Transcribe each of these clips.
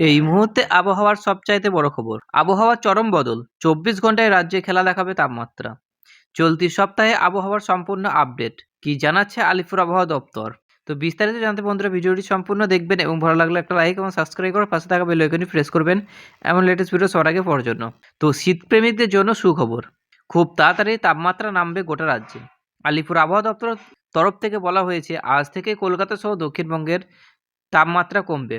এই মুহূর্তে আবহাওয়ার সবচাইতে বড় খবর। আবহাওয়ার চরম বদল। চব্বিশ ঘন্টায় রাজ্যে খেলা দেখাবে তাপমাত্রা। চলতি সপ্তাহে আবহাওয়ার সম্পূর্ণ আপডেট। কি জানাচ্ছে আলিপুর আবহাওয়া দপ্তর? তো বিস্তারিত জানতে বন্ধুরা ভিডিওটি সম্পূর্ণ দেখবেন এবং ভালো লাগলে একটা লাইক এবং সাবস্ক্রাইব করে পাশে থাকা বেল আইকনটি প্রেস করবেন। এমন লেটেস্ট ভিডিও সবার আগে পাওয়ার জন্য। তো শীতপ্রেমীদের জন্য সুখবর। খুব তাড়াতাড়ি তাপমাত্রা নামবে গোটা রাজ্যে। আলিপুর আবহাওয়া দপ্তর তরফ থেকে বলা হয়েছে, আজ থেকে কলকাতা সহ দক্ষিণবঙ্গের তাপমাত্রা কমবে।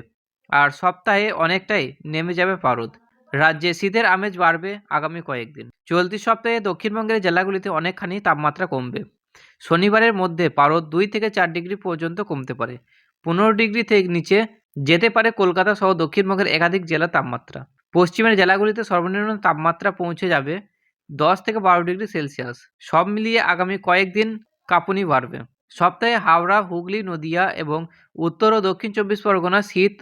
আর সপ্তাহে অনেকটাই নেমে যাবে পারদ। রাজ্যে শীতের আমেজ বাড়বে আগামী কয়েকদিন। চলতি সপ্তাহে দক্ষিণবঙ্গের জেলাগুলিতে অনেকখানি তাপমাত্রা কমবে। শনিবারের মধ্যে পারদ দুই থেকে চার ডিগ্রি পর্যন্ত কমতে পারে। পনেরো ডিগ্রি থেকে নিচে যেতে পারে কলকাতা সহ দক্ষিণবঙ্গের একাধিক জেলার তাপমাত্রা। পশ্চিমের জেলাগুলিতে সর্বনিম্ন তাপমাত্রা পৌঁছে যাবে দশ থেকে বারো ডিগ্রি সেলসিয়াস। সব মিলিয়ে আগামী কয়েকদিন কাঁপুনি বাড়বে। সপ্তাহে হাওড়া, হুগলি, নদিয়া এবং উত্তর ও দক্ষিণ চব্বিশ পরগনা শীত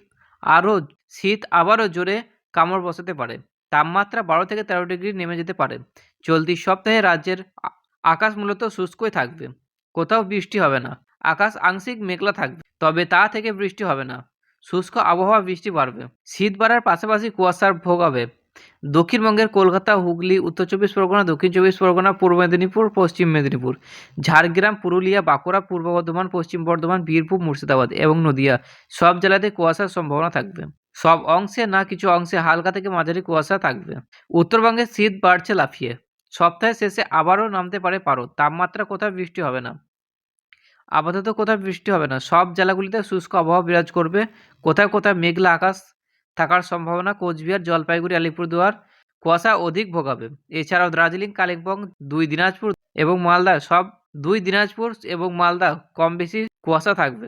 আরও শীত আবারও জোরে কামড় বসাতে পারে। তাপমাত্রা বারো থেকে তেরো ডিগ্রি নেমে যেতে পারে। চলতি সপ্তাহে রাজ্যের আকাশ মূলত শুষ্কই থাকবে। কোথাও বৃষ্টি হবে না। আকাশ আংশিক মেঘলা থাকবে, তবে তা থেকে বৃষ্টি হবে না। শুষ্ক আবহাওয়া বৃষ্টি বাড়বে। শীত বাড়ার পাশাপাশি কুয়াশার ভোগাবে দক্ষিণবঙ্গের কলকাতা, হুগলি, উত্তর চব্বিশ পরগনা, দক্ষিণ চব্বিশ পরগনা, পূর্ব মেদিনীপুর, পশ্চিম মেদিনীপুর, ঝাড়গ্রাম, পুরুলিয়া, বাঁকুড়া, পূর্ব বর্ধমান, পশ্চিম বর্ধমান, বীরভূম, মুর্শিদাবাদ এবং নদিয়া। সব জেলাতে কুয়াশার সম্ভাবনা থাকবে। সব অংশে না কিছু অংশে হালকা থেকে মাঝারি কুয়াশা থাকবে। উত্তরবঙ্গে শীত বাড়ছে লাফিয়ে। সপ্তাহের শেষে আবারও নামতে পারে পারো তাপমাত্রা কোথাও বৃষ্টি হবে না। আপাতত কোথাও বৃষ্টি হবে না। সব জেলাগুলিতে শুষ্ক আবহাওয়া বিরাজ করবে। কোথায় কোথায় মেঘলা আকাশ থাকার সম্ভাবনা কোচবিহার, জলপাইগুড়ি, আলিপুরদুয়ার, কুয়াশা অধিক ভোগাবে। এছাড়াও দার্জিলিং, কালিম্পং, দুই দিনাজপুর এবং মালদা, সব দুই দিনাজপুর এবং মালদা কম বেশি কুয়াশা থাকবে।